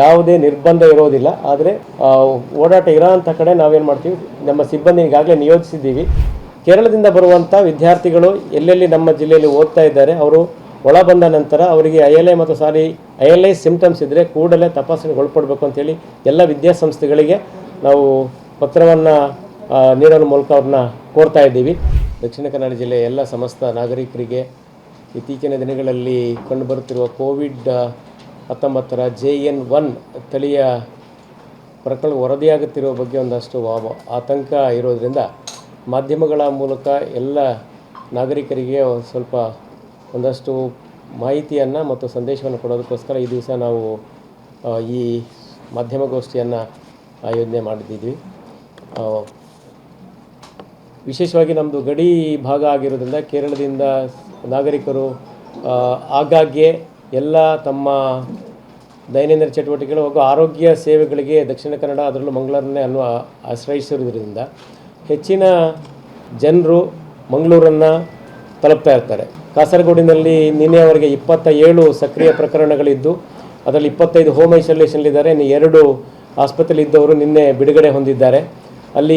ಯಾವುದೇ ನಿರ್ಬಂಧ ಇರೋದಿಲ್ಲ. ಆದರೆ ಓಡಾಟ ಇರೋಂಥ ಕಡೆ ನಾವೇನು ಮಾಡ್ತೀವಿ? ನಮ್ಮ ಸಿಬ್ಬಂದಿ ಈಗಾಗಲೇ ನಿಯೋಜಿಸಿದ್ದೀವಿ. ಕೇರಳದಿಂದ ಬರುವಂಥ ವಿದ್ಯಾರ್ಥಿಗಳು ಎಲ್ಲೆಲ್ಲಿ ನಮ್ಮ ಜಿಲ್ಲೆಯಲ್ಲಿ ಓದ್ತಾ ಇದ್ದಾರೆ, ಅವರು ಒಳ ಬಂದ ನಂತರ ಅವರಿಗೆ ಐ ಎಲ್ ಐ ಮತ್ತು SARI I L I symptoms ಇದ್ದರೆ ಕೂಡಲೇ ತಪಾಸಣೆಗೆ ಒಳಪಡಬೇಕು ಅಂತೇಳಿ ಎಲ್ಲ ವಿದ್ಯಾಸಂಸ್ಥೆಗಳಿಗೆ ನಾವು ಪತ್ರವನ್ನು ನೀಡೋ ಮೂಲಕ ಅವ್ರನ್ನ ಕೋರ್ತಾ ಇದ್ದೀವಿ. ದಕ್ಷಿಣ ಕನ್ನಡ ಜಿಲ್ಲೆಯ ಎಲ್ಲ ಸಮಸ್ತ ನಾಗರಿಕರಿಗೆ ಇತ್ತೀಚಿನ ದಿನಗಳಲ್ಲಿ ಕಂಡುಬರುತ್ತಿರುವ ಕೋವಿಡ್ ಹತ್ತೊಂಬತ್ತರ ಜೆ ಎನ್ ಒನ್ ತಳಿಯ ಪ್ರಕರಣ ವರದಿಯಾಗುತ್ತಿರುವ ಬಗ್ಗೆ ಒಂದಷ್ಟು ವಾ- ಆತಂಕ ಇರೋದರಿಂದ ಮಾಧ್ಯಮಗಳ ಮೂಲಕ ಎಲ್ಲ ನಾಗರಿಕರಿಗೆ ಒಂದು ಸ್ವಲ್ಪ ಒಂದಷ್ಟು ಮಾಹಿತಿಯನ್ನು ಮತ್ತು ಸಂದೇಶವನ್ನು ಕೊಡೋದಕ್ಕೋಸ್ಕರ ಈ ದಿವಸ ನಾವು ಈ ಮಾಧ್ಯಮಗೋಷ್ಠಿಯನ್ನು ಆಯೋಜನೆ ಮಾಡಿದ್ದೀವಿ. ವಿಶೇಷವಾಗಿ ನಮ್ಮದು ಗಡಿ ಭಾಗ ಆಗಿರೋದ್ರಿಂದ ಕೇರಳದಿಂದ ನಾಗರಿಕರು ಆಗಾಗ್ಗೆ ಎಲ್ಲ ತಮ್ಮ ದೈನಂದಿನ ಚಟುವಟಿಕೆಗಳು ಹಾಗೂ ಆರೋಗ್ಯ ಸೇವೆಗಳಿಗೆ ದಕ್ಷಿಣ ಕನ್ನಡ ಅದರಲ್ಲೂ ಮಂಗಳೂರನ್ನೇ ಅನ್ನು ಆಶ್ರಯಿಸಿರುವುದರಿಂದ ಹೆಚ್ಚಿನ ಜನರು ಮಂಗಳೂರನ್ನು ತಲುಪ್ತಾ ಇರ್ತಾರೆ. ಕಾಸರಗೋಡಿನಲ್ಲಿ ನಿನ್ನೆಯವರೆಗೆ ಇಪ್ಪತ್ತ ಏಳು ಸಕ್ರಿಯ ಪ್ರಕರಣಗಳಿದ್ದು, ಅದರಲ್ಲಿ ಇಪ್ಪತ್ತೈದು ಹೋಮ್ ಐಸೋಲೇಷನ್ಲಿದ್ದಾರೆ ಇನ್ನು ಎರಡು ಆಸ್ಪತ್ರೆಯಲ್ಲಿದ್ದವರು ನಿನ್ನೆ ಬಿಡುಗಡೆ ಹೊಂದಿದ್ದಾರೆ. ಅಲ್ಲಿ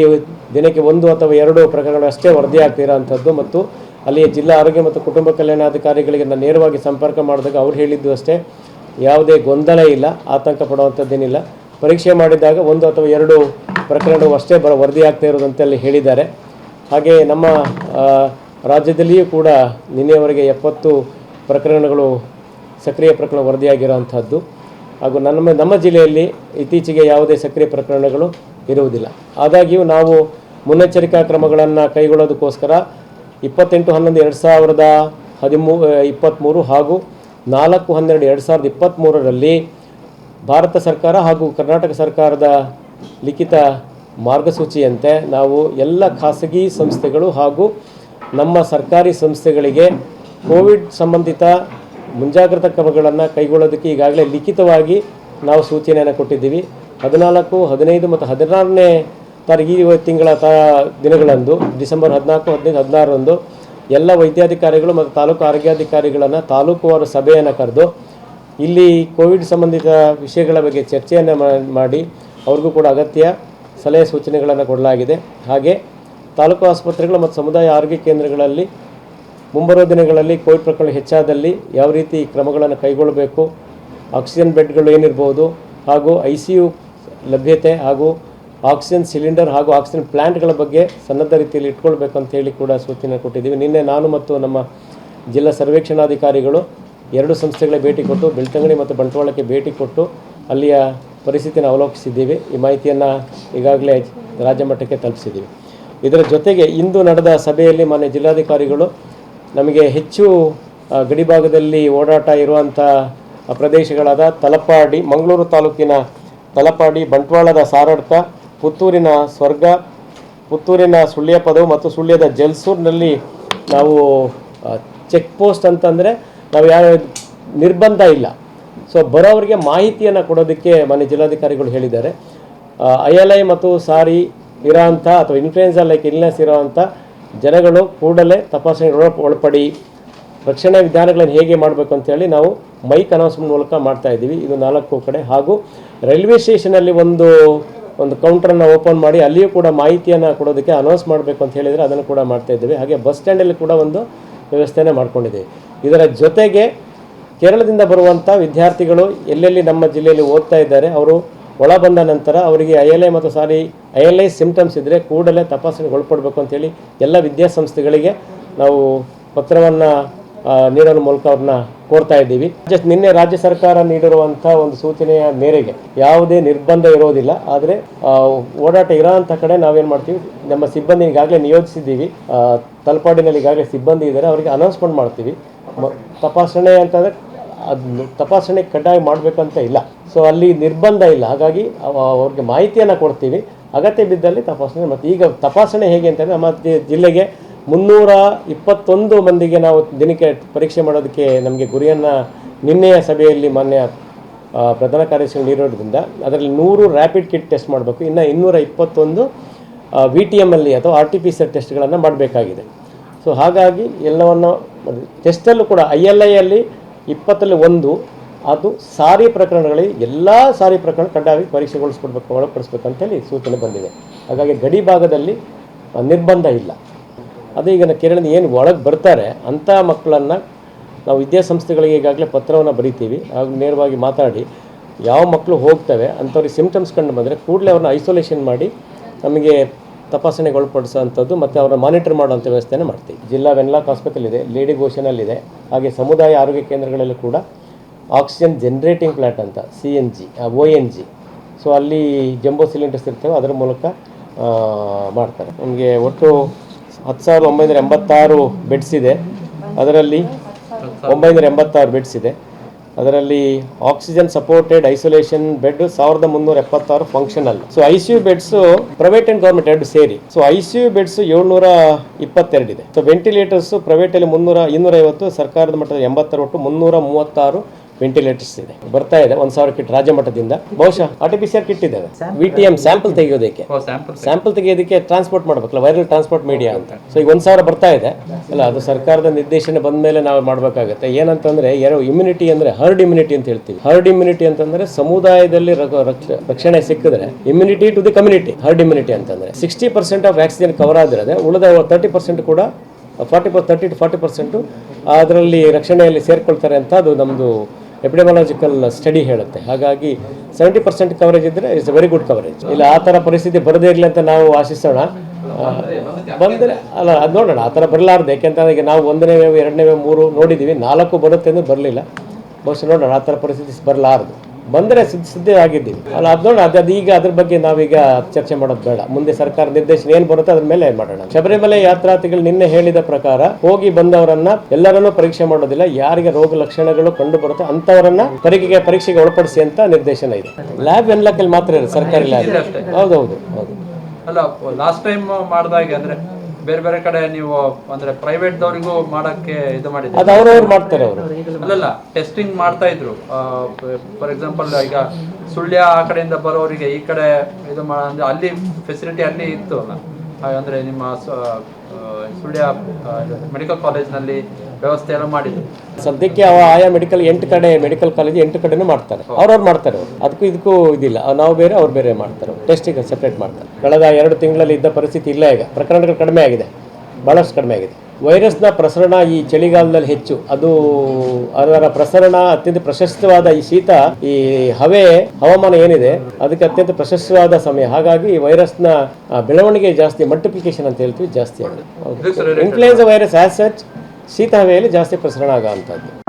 ದಿನಕ್ಕೆ ಒಂದು ಅಥವಾ ಎರಡು ಪ್ರಕರಣಗಳು ಅಷ್ಟೇ ವರದಿಯಾಗ್ತಿರೋಂಥದ್ದು ಮತ್ತು ಅಲ್ಲಿಯ ಜಿಲ್ಲಾ ಆರೋಗ್ಯ ಮತ್ತು ಕುಟುಂಬ ಕಲ್ಯಾಣಾಧಿಕಾರಿಗಳಿಗೆ ನಾನು ನೇರವಾಗಿ ಸಂಪರ್ಕ ಮಾಡಿದಾಗ ಅವ್ರು ಹೇಳಿದ್ದು ಅಷ್ಟೇ, ಯಾವುದೇ ಗೊಂದಲ ಇಲ್ಲ, ಆತಂಕ ಪಡುವಂಥದ್ದೇನಿಲ್ಲ ಪರೀಕ್ಷೆ ಮಾಡಿದಾಗ ಒಂದು ಅಥವಾ ಎರಡು ಪ್ರಕರಣಗಳು ಅಷ್ಟೇ ಬರ ವರದಿಯಾಗ್ತಾ ಇರೋದಂತೆ ಅಲ್ಲಿ ಹೇಳಿದ್ದಾರೆ. ಹಾಗೆ ನಮ್ಮ ರಾಜ್ಯದಲ್ಲಿಯೂ ಕೂಡ ನಿನ್ನೆವರೆಗೆ ಎಪ್ಪತ್ತು ಪ್ರಕರಣಗಳು, ಸಕ್ರಿಯ ಪ್ರಕರಣ ವರದಿಯಾಗಿರುವಂಥದ್ದು ಹಾಗೂ ನಮ್ಮ ನಮ್ಮ ಜಿಲ್ಲೆಯಲ್ಲಿ ಇತ್ತೀಚೆಗೆ ಯಾವುದೇ ಸಕ್ರಿಯ ಪ್ರಕರಣಗಳು ಇರುವುದಿಲ್ಲ. ಆದಾಗ್ಯೂ ನಾವು ಮುನ್ನೆಚ್ಚರಿಕಾ ಕ್ರಮಗಳನ್ನು ಕೈಗೊಳ್ಳೋದಕ್ಕೋಸ್ಕರ ಇಪ್ಪತ್ತೆಂಟು, ಹನ್ನೊಂದು, ಎರಡು ಸಾವಿರದ ಹದಿಮೂ ಇಪ್ಪತ್ತ್ಮೂರು ಹಾಗೂ ನಾಲ್ಕು, ಹನ್ನೆರಡು, ಎರಡು ಸಾವಿರದ ಇಪ್ಪತ್ತ್ಮೂರರಲ್ಲಿ ಭಾರತ ಸರ್ಕಾರ ಹಾಗೂ ಕರ್ನಾಟಕ ಸರ್ಕಾರದ ಲಿಖಿತ ಮಾರ್ಗಸೂಚಿಯಂತೆ ನಾವು ಎಲ್ಲ ಖಾಸಗಿ ಸಂಸ್ಥೆಗಳು ಹಾಗೂ ನಮ್ಮ ಸರ್ಕಾರಿ ಸಂಸ್ಥೆಗಳಿಗೆ ಕೋವಿಡ್ ಸಂಬಂಧಿತ ಮುಂಜಾಗ್ರತಾ ಕ್ರಮಗಳನ್ನು ಕೈಗೊಳ್ಳೋದಕ್ಕೆ ಈಗಾಗಲೇ ಲಿಖಿತವಾಗಿ ನಾವು ಸೂಚನೆಯನ್ನು ಕೊಟ್ಟಿದ್ದೀವಿ. ಹದಿನಾಲ್ಕು, ಹದಿನೈದು ಮತ್ತು ಹದಿನಾರನೇ ತಾರೀಕು ತಿಂಗಳ ತಾ ದಿನಗಳಂದು ಡಿಸೆಂಬರ್ ಹದಿನಾಲ್ಕು, ಹದಿನೈದು, ಹದಿನಾರರಂದು ಎಲ್ಲ ವೈದ್ಯಾಧಿಕಾರಿಗಳು ಮತ್ತು ತಾಲೂಕು ಆರೋಗ್ಯಾಧಿಕಾರಿಗಳನ್ನು ತಾಲೂಕುವಾರು ಸಭೆಯನ್ನು ಕರೆದು ಇಲ್ಲಿ ಕೋವಿಡ್ ಸಂಬಂಧಿತ ವಿಷಯಗಳ ಬಗ್ಗೆ ಚರ್ಚೆಯನ್ನು ಮಾಡಿ ಅವ್ರಿಗೂ ಕೂಡ ಅಗತ್ಯ ಸಲಹೆ ಸೂಚನೆಗಳನ್ನು ಕೊಡಲಾಗಿದೆ. ಹಾಗೆ ತಾಲೂಕು ಆಸ್ಪತ್ರೆಗಳು ಮತ್ತು ಸಮುದಾಯ ಆರೋಗ್ಯ ಕೇಂದ್ರಗಳಲ್ಲಿ ಮುಂಬರುವ ದಿನಗಳಲ್ಲಿ ಕೋವಿಡ್ ಪ್ರಕರಣ ಹೆಚ್ಚಾದಲ್ಲಿ ಯಾವ ರೀತಿ ಕ್ರಮಗಳನ್ನು ಕೈಗೊಳ್ಳಬೇಕು, ಆಕ್ಸಿಜನ್ ಬೆಡ್ಗಳು ಏನಿರ್ಬೋದು ಹಾಗೂ ಐ ಲಭ್ಯತೆ ಹಾಗೂ ಆಕ್ಸಿಜನ್ ಸಿಲಿಂಡರ್ ಹಾಗೂ ಆಕ್ಸಿಜನ್ ಪ್ಲ್ಯಾಂಟ್ಗಳ ಬಗ್ಗೆ ಸನ್ನದ್ಧ ರೀತಿಯಲ್ಲಿ ಇಟ್ಕೊಳ್ಬೇಕು ಅಂತ ಹೇಳಿ ಕೂಡ ಸೂಚನೆ ಕೊಟ್ಟಿದ್ದೀವಿ. ನಿನ್ನೆ ನಾನು ಮತ್ತು ನಮ್ಮ ಜಿಲ್ಲಾ ಸರ್ವೇಕ್ಷಣಾಧಿಕಾರಿಗಳು ಎರಡು ಸಂಸ್ಥೆಗಳ ಭೇಟಿ ಕೊಟ್ಟು, ಬೆಳ್ತಂಗಡಿ ಮತ್ತು ಬಂಟ್ವಾಳಕ್ಕೆ ಭೇಟಿ ಕೊಟ್ಟು ಅಲ್ಲಿಯ ಪರಿಸ್ಥಿತಿಯನ್ನು ಅವಲೋಕಿಸಿದ್ದೀವಿ. ಈ ಮಾಹಿತಿಯನ್ನು ಈಗಾಗಲೇ ರಾಜ್ಯ ಮಟ್ಟಕ್ಕೆ ತಲುಪಿಸಿದ್ದೀವಿ. ಇದರ ಜೊತೆಗೆ ಇಂದು ನಡೆದ ಸಭೆಯಲ್ಲಿ ಮಾನ್ಯ ಜಿಲ್ಲಾಧಿಕಾರಿಗಳು ನಮಗೆ ಹೆಚ್ಚು ಗಡಿಭಾಗದಲ್ಲಿ ಓಡಾಟ ಇರುವಂಥ ಪ್ರದೇಶಗಳಾದ ತಲಪಾಡಿ ಮಂಗಳೂರು ತಾಲೂಕಿನ ತಲಪಾಡಿ ಬಂಟ್ವಾಳದ ಸಾರಡ್ಕ ಪುತ್ತೂರಿನ ಸ್ವರ್ಗ, ಪುತ್ತೂರಿನ ಸುಳ್ಯ ಪದವು ಮತ್ತು ಸುಳ್ಯದ ಜಲ್ಸೂರ್ನಲ್ಲಿ ನಾವು ಚೆಕ್ ಪೋಸ್ಟ್ ಅಂತಂದರೆ ನಾವು ಯಾವ ನಿರ್ಬಂಧ ಇಲ್ಲ. ಸೊ, ಬರೋವರಿಗೆ ಮಾಹಿತಿಯನ್ನು ಕೊಡೋದಕ್ಕೆ ಮನೆ ಜಿಲ್ಲಾಧಿಕಾರಿಗಳು ಹೇಳಿದ್ದಾರೆ. ಐ ಎಲ್ ಐ ಮತ್ತು ಸಾರಿ ಇರೋಂಥ ಅಥವಾ ಇನ್ಫ್ಲೂಯೆನ್ಸಾ ಲೈಕ್ ಇಲ್ನೆಸ್ ಇರೋವಂಥ ಜನಗಳು ಕೂಡಲೇ ತಪಾಸಣೆ ಒಳಪಡಿ ರಕ್ಷಣಾ ವಿಧಾನಗಳನ್ನು ಹೇಗೆ ಮಾಡಬೇಕು ಅಂತೇಳಿ ನಾವು ಮೈಕ್ ಅನೌನ್ಸ್ಮೆಂಟ್ ಮೂಲಕ ಮಾಡ್ತಾ ಇದ್ದೀವಿ. ಇದು ನಾಲ್ಕು ಕಡೆ ಹಾಗೂ ರೈಲ್ವೆ ಸ್ಟೇಷನಲ್ಲಿ ಒಂದು ಒಂದು ಕೌಂಟ್ರನ್ನು ಓಪನ್ ಮಾಡಿ ಅಲ್ಲಿಯೂ ಕೂಡ ಮಾಹಿತಿಯನ್ನು ಕೊಡೋದಕ್ಕೆ ಅನೌನ್ಸ್ ಮಾಡಬೇಕು ಅಂತ ಹೇಳಿದರೆ ಅದನ್ನು ಕೂಡ ಮಾಡ್ತಾ ಇದ್ದೀವಿ. ಹಾಗೆ ಬಸ್ ಸ್ಟ್ಯಾಂಡಲ್ಲಿ ಕೂಡ ಒಂದು ವ್ಯವಸ್ಥೆನೇ ಮಾಡ್ಕೊಂಡಿದ್ದೀವಿ. ಇದರ ಜೊತೆಗೆ ಕೇರಳದಿಂದ ಬರುವಂಥ ವಿದ್ಯಾರ್ಥಿಗಳು ಎಲ್ಲೆಲ್ಲಿ ನಮ್ಮ ಜಿಲ್ಲೆಯಲ್ಲಿ ಓದ್ತಾ ಇದ್ದಾರೆ, ಅವರು ಒಳ ಬಂದ ನಂತರ ಅವರಿಗೆ ಐ ಎಲ್ ಐ ಮತ್ತು SARI I L I symptoms ಇದ್ದರೆ ಕೂಡಲೇ ತಪಾಸಣೆಗೆ ಒಳಪಡಬೇಕು ಅಂತೇಳಿ ಎಲ್ಲ ವಿದ್ಯಾಸಂಸ್ಥೆಗಳಿಗೆ ನಾವು ಪತ್ರವನ್ನು ನೀಡೋ ಮೂಲಕ ಅವ್ರನ್ನ ಕೋರ್ತಾ ಇದ್ದೀವಿ. ಜಸ್ಟ್ ನಿನ್ನೆ ರಾಜ್ಯ ಸರ್ಕಾರ ನೀಡಿರುವಂತಹ ಒಂದು ಸೂಚನೆಯ ಮೇರೆಗೆ ಯಾವುದೇ ನಿರ್ಬಂಧ ಇರೋದಿಲ್ಲ. ಆದರೆ ಓಡಾಟ ಇರೋಂಥ ಕಡೆ ನಾವೇನು ಮಾಡ್ತೀವಿ? ನಮ್ಮ ಸಿಬ್ಬಂದಿ ಈಗಾಗಲೇ ನಿಯೋಜಿಸಿದ್ದೀವಿ. ತಲಪಾಡಿನಲ್ಲಿ ಈಗಾಗಲೇ ಸಿಬ್ಬಂದಿ ಇದ್ದಾರೆ. ಅವರಿಗೆ ಅನೌನ್ಸ್ಮೆಂಟ್ ಮಾಡ್ತೀವಿ. ತಪಾಸಣೆ ಅಂತಂದರೆ ಅದು ತಪಾಸಣೆ ಕಡ್ಡಾಯ ಮಾಡಬೇಕಂತ ಇಲ್ಲ. ಸೊ ಅಲ್ಲಿ ನಿರ್ಬಂಧ ಇಲ್ಲ. ಹಾಗಾಗಿ ಅವ- ಅವ್ರಿಗೆ ಮಾಹಿತಿಯನ್ನು ಕೊಡ್ತೀವಿ. ಅಗತ್ಯ ಬಿದ್ದಲ್ಲಿ ತಪಾಸಣೆ ಮತ್ತು ಈಗ ತಪಾಸಣೆ ಹೇಗೆ ಅಂತಂದರೆ, ನಮ್ಮ ಜಿಲ್ಲೆಗೆ ಮುನ್ನೂರ ಇಪ್ಪತ್ತೊಂದು ಮಂದಿಗೆ ನಾವು ದಿನಕ್ಕೆ ಪರೀಕ್ಷೆ ಮಾಡೋದಕ್ಕೆ ನಮಗೆ ಗುರಿಯನ್ನು ನಿನ್ನೆಯ ಸಭೆಯಲ್ಲಿ ಮಾನ್ಯ ಪ್ರಧಾನ ಕಾರ್ಯದರ್ಶಿ ನೀಡೋದ್ರಿಂದ ಅದರಲ್ಲಿ ನೂರು ರ್ಯಾಪಿಡ್ ಕಿಟ್ ಟೆಸ್ಟ್ ಮಾಡಬೇಕು. ಇನ್ನು ಇನ್ನೂರ ಇಪ್ಪತ್ತೊಂದು ವಿ ಟಿ ಎಮ್ಮಲ್ಲಿ ಅಥವಾ ಆರ್ ಟಿ ಪಿ ಸಿ ಟೆಸ್ಟ್ಗಳನ್ನು ಮಾಡಬೇಕಾಗಿದೆ. ಸೊ ಹಾಗಾಗಿ ಎಲ್ಲವನ್ನು ಟೆಸ್ಟಲ್ಲೂ ಕೂಡ ಐ ಎಲ್ ಐಯಲ್ಲಿ ಇಪ್ಪತ್ತರಲ್ಲಿ ಒಂದು, ಅದು ಸಾರಿ ಪ್ರಕರಣಗಳಲ್ಲಿ ಎಲ್ಲ ಸಾರಿ ಪ್ರಕರಣ ಕಡ್ಡಾಯವಾಗಿ ಪರೀಕ್ಷೆಗೊಳಿಸ್ಕೊಡ್ಬೇಕು, ಒಳಪಡಿಸ್ಬೇಕು ಅಂತೇಳಿ ಸೂಚನೆ ಬಂದಿದೆ. ಹಾಗಾಗಿ ಗಡಿ ಭಾಗದಲ್ಲಿ ನಿರ್ಬಂಧ ಇಲ್ಲ. ಅದು ಈಗ ನಾವು ಕೇರಳದಿಂದ ಏನು ಒಳಗೆ ಬರ್ತಾರೆ ಅಂಥ ಮಕ್ಕಳನ್ನು ನಾವು ವಿದ್ಯಾಸಂಸ್ಥೆಗಳಿಗೆ ಈಗಾಗಲೇ ಪತ್ರವನ್ನು ಬರಿತೀವಿ. ಹಾಗೂ ನೇರವಾಗಿ ಮಾತಾಡಿ, ಯಾವ ಮಕ್ಕಳು ಹೋಗ್ತವೆ ಅಂಥವ್ರಿಗೆ ಸಿಮ್ಟಮ್ಸ್ ಕಂಡು ಬಂದರೆ ಕೂಡಲೇ ಅವ್ರನ್ನ ಐಸೋಲೇಷನ್ ಮಾಡಿ ನಮಗೆ ತಪಾಸಣೆಗೆ ಒಳಪಡಿಸೋವಂಥದ್ದು ಮತ್ತು ಅವರ ಮಾನಿಟರ್ ಮಾಡುವಂಥ ವ್ಯವಸ್ಥೆಯನ್ನು ಮಾಡ್ತೀವಿ. ಜಿಲ್ಲಾ ವೆನ್ಲಾಕ್ ಆಸ್ಪತ್ರೆ ಇದೆ ಲೇಡಿ ಘೋಷನಲ್ಲಿದೆ ಹಾಗೆ ಸಮುದಾಯ ಆರೋಗ್ಯ ಕೇಂದ್ರಗಳಲ್ಲೂ ಕೂಡ ಆಕ್ಸಿಜನ್ ಜನ್ರೇಟಿಂಗ್ ಪ್ಲಾಂಟ್ ಅಂತ C N G O N G so ಅಲ್ಲಿ ಜಂಬೋ ಸಿಲಿಂಡರ್ಸ್ ಇರ್ತವೆ, ಅದರ ಮೂಲಕ ಮಾಡ್ತಾರೆ. ನಮಗೆ ಒಟ್ಟು ಹತ್ತು ಸಾವಿರದ ಒಂಬೈನೂರ ಎಂಬತ್ತಾರು ಬೆಡ್ಸ್ ಇದೆ. ಅದರಲ್ಲಿ ಒಂಬೈನೂರ ಎಂಬತ್ತಾರು ಬೆಡ್ಸ್ ಇದೆ. ಅದರಲ್ಲಿ ಆಕ್ಸಿಜನ್ ಸಪೋರ್ಟೆಡ್ ಐಸೋಲೇಷನ್ ಬೆಡ್ ಸಾವಿರದ ಮುನ್ನೂರ ಎಪ್ಪತ್ತಾರು functional so I C U beds private and government ಎರಡು ಸೇರಿ. So I C U beds ಏಳ್ನೂರ ಇಪ್ಪತ್ತೆರಡು ಇದೆ. ಸೊ ವೆಂಟಿಲೇಟರ್ಸ್ ಪ್ರೈವೇಟಲ್ಲಿ ಮುನ್ನೂರ ಇನ್ನೂರ ಐವತ್ತು ಸರ್ಕಾರದ ಮಟ್ಟದ ಎಂಬತ್ತರ ಒಟ್ಟು ಮುನ್ನೂರ ಮೂವತ್ತಾರು ವೆಂಟಿಲೇಟರ್ಸ್ ಇದೆ. ಬರ್ತಾ ಇದೆ ಒಂದು ಸಾವಿರ ಕಿಟ್ ರಾಜ್ಯ ಮಟ್ಟದಿಂದ. ಬಹುಶಃ ಆರ್ಟಿಫಿಷಿಯಲ್ ಕಿಟ್ ಇದ್ದಾವೆ ಟಿ ವಿಟಿಎಂ ಸ್ಯಾಂಪಲ್ ತೆಗೆಯೋದಕ್ಕೆ. ಸ್ಯಾಂಪಲ್ ತೆಗೆಯೋದಕ್ಕೆ ಟ್ರಾನ್ಸ್ಪೋರ್ಟ್ ಮಾಡ್ಬೇಕಲ್ಲ ವೈರಲ್ ಟ್ರಾನ್ಸ್ಪೋರ್ಟ್ ಮೀಡಿಯಾ ಅಂತ. ಸೊ ಈಗ ಒಂದ್ ಸಾವಿರ ಬರ್ತಾ ಇದೆ. ಅಲ್ಲ ಅದು ಸರ್ಕಾರದ ನಿರ್ದೇಶನ ಬಂದ ಮೇಲೆ ನಾವು ಮಾಡಬೇಕಾಗುತ್ತೆ. ಏನಂತಂದ್ರೆ ಯಾರೋ ಇಮ್ಯುನಿಟಿ ಅಂದ್ರೆ ಹರ್ಡ್ ಇಮ್ಯುನಿಟಿ ಅಂತ ಹೇಳ್ತೀವಿ. ಹರ್ಡ್ ಇಮ್ಯುನಿಟಿ ಅಂತಂದ್ರೆ ಸಮುದಾಯದಲ್ಲಿ ರಕ- ರಕ್ಷ- ರಕ್ಷಣೆ ಸಿಕ್ಕಿದ್ರೆ immunity to the community herd immunity ಅಂತಂದ್ರೆ sixty percent of vaccine cover ಆಗಿರೋದೆ ಉಳಿದ ತರ್ಟಿ ಪರ್ಸೆಂಟ್ ಕೂಡ forty thirty to forty percent ಅದರಲ್ಲಿ ರಕ್ಷಣೆಯಲ್ಲಿ ಸೇರ್ಕೊಳ್ತಾರೆ ಅಂತ ಅದು ನಮ್ಮದು ಎಪಿಡೆಮಾಲಜಿಕಲ್ ಸ್ಟಡಿ ಹೇಳುತ್ತೆ. ಹಾಗಾಗಿ ಸೆವೆಂಟಿ ಪರ್ಸೆಂಟ್ ಕವರೇಜ್ ಇದ್ದರೆ ಇಟ್ಸ್ ವೆರಿ ಗುಡ್ ಕವರೇಜ್ ಇಲ್ಲ, ಆ ಥರ ಪರಿಸ್ಥಿತಿ ಬರದೇ ಇರಲಿ ಅಂತ ನಾವು ಆಶಿಸೋಣ. ಬಂದರೆ ಅಲ್ಲ, ಅದು ನೋಡೋಣ. ಆ ಥರ ಬರಲಾರ್ದು. ಯಾಕೆಂತಂದ್ರೆ ಈಗ ನಾವು ಒಂದನೇ ವೇವ್ ಎರಡನೇ ವೇವ್ ಮೂರು ನೋಡಿದ್ದೀವಿ ನಾಲ್ಕು ಬರುತ್ತೆ ಅಂದ್ರೆ ಬರಲಿಲ್ಲ. ಬಹುಶಃ ನೋಡೋಣ. ಆ ಥರ ಪರಿಸ್ಥಿತಿ ಬರಲಾರ್ದು. ಬಂದರೆ ಸಿದ್ಧ ಸಿದ್ಧ ಆಗಿದ್ದೀವಿ. ಅಲ್ಲ ಅದು ಅದು ಅದು ಈಗ ಅದ್ರ ಬಗ್ಗೆ ನಾವೀಗ ಚರ್ಚೆ ಮಾಡೋದು ಬೇಡ. ಮುಂದೆ ಸರ್ಕಾರ ನಿರ್ದೇಶನ ಏನು ಬರುತ್ತೆ ಅದ್ರ ಮೇಲೆ ಮಾಡೋಣ. ಶಬರಿಮಲೆ ಯಾತ್ರಾರ್ಥಿಗಳು ನಿನ್ನೆ ಹೇಳಿದ ಪ್ರಕಾರ ಹೋಗಿ ಬಂದವರನ್ನ ಎಲ್ಲರನ್ನೂ ಪರೀಕ್ಷೆ ಮಾಡೋದಿಲ್ಲ ಯಾರಿಗೆ ರೋಗ ಲಕ್ಷಣಗಳು ಕಂಡು ಬರುತ್ತೆ ಅಂತವರನ್ನ ಪರೀಕ್ಷೆಗೆ ಪರೀಕ್ಷೆಗೆ ಒಳಪಡಿಸಿ ಅಂತ ನಿರ್ದೇಶನ ಇದೆ. ಲ್ಯಾಬ್ ಎನ್ಲಾಕಲ್ಲಿ ಮಾತ್ರ ಇದೆ ಸರ್ಕಾರಿ ಲ್ಯಾಬ್ ಹೌದೌದು ಹೌದು. ಅಲ್ಲ ಲಾಸ್ಟ್ ಟೈಮ್ ಮಾಡಿದಾಗ ಅಂದ್ರೆ ಬೇರೆ ಬೇರೆ ಕಡೆ ನೀವು ಅಂದ್ರೆ ಪ್ರೈವೇಟ್ ದವರಿಗೂ ಮಾಡಕ್ಕೆ ಇದು ಮಾಡಿದ್ರೆ ಅದು ಅವ್ರವ್ರು ಮಾಡ್ತಾರೆ ಅವರು. ಅಲ್ಲಲ್ಲ ಟೆಸ್ಟಿಂಗ್ ಮಾಡ್ತಾ ಇದ್ರು. ಫಾರ್ ಎಕ್ಸಾಂಪಲ್ ಈಗ ಸುಳ್ಯ ಆ ಕಡೆಯಿಂದ ಬರೋರಿಗೆ ಈ ಕಡೆ ಇದು ಮಾ ಅಂದ್ರೆ ಅಲ್ಲಿ ಫೆಸಿಲಿಟಿ ಅಲ್ಲಿ ಇತ್ತು ಅಲ್ಲ. ಅಂದ್ರೆ ನಿಮ್ಮ ಸುಳ್ಯ ಮೆಡಿಕಲ್ ಕಾಲೇಜ್ನಲ್ಲಿ ವ್ಯವಸ್ಥೆ ಎಲ್ಲ ಮಾಡಿದ್ರು. ಸದ್ಯಕ್ಕೆ ಅವ ಆಯಾ ಮೆಡಿಕಲ್ ಎಂಟು ಕಡೆ ಮೆಡಿಕಲ್ ಕಾಲೇಜ್ ಎಂಟು ಕಡೆನೂ ಮಾಡ್ತಾರೆ. ಅವ್ರವ್ರು ಮಾಡ್ತಾರೆ. ಅವ್ರು ಅದಕ್ಕೂ ಇದಕ್ಕೂ ಇದಿಲ್ಲ. ನಾವು ಬೇರೆ ಅವ್ರು ಬೇರೆ ಮಾಡ್ತಾರೆ. ಟೆಸ್ಟಿಗೆ ಸಪ್ರೇಟ್ ಮಾಡ್ತಾರೆ. ಕಳೆದ ಎರಡು ತಿಂಗಳಲ್ಲಿ ಇದ್ದ ಪರಿಸ್ಥಿತಿ ಇಲ್ಲ ಈಗ. ಪ್ರಕರಣಗಳು ಕಡಿಮೆ ಆಗಿದೆ. ಭಾಳಷ್ಟು ಕಡಿಮೆ ಆಗಿದೆ. ವೈರಸ್ನ ಪ್ರಸರಣ ಈ ಚಳಿಗಾಲದಲ್ಲಿ ಹೆಚ್ಚು. ಅದು ಅದರ ಪ್ರಸರಣ ಅತ್ಯಂತ ಪ್ರಶಸ್ತವಾದ ಈ ಶೀತ ಈ ಹವೆ ಹವಾಮಾನ ಏನಿದೆ ಅದಕ್ಕೆ ಅತ್ಯಂತ ಪ್ರಶಸ್ತವಾದ ಸಮಯ. ಹಾಗಾಗಿ ಈ ವೈರಸ್ನ ಬೆಳವಣಿಗೆ ಜಾಸ್ತಿ ಮಲ್ಟಿಪ್ಲಿಕೇಶನ್ ಅಂತ ಹೇಳ್ತೀವಿ ಜಾಸ್ತಿ ಆಗಿದೆ. ಇನ್ಫ್ಲೂಯೆನ್ಸಾ ವೈರಸ್ ಆಸ್ ಸಚ್ ಶೀತ ಹವೆಯಲ್ಲಿ ಜಾಸ್ತಿ ಪ್ರಸರಣ ಆಗೋವಂಥದ್ದು?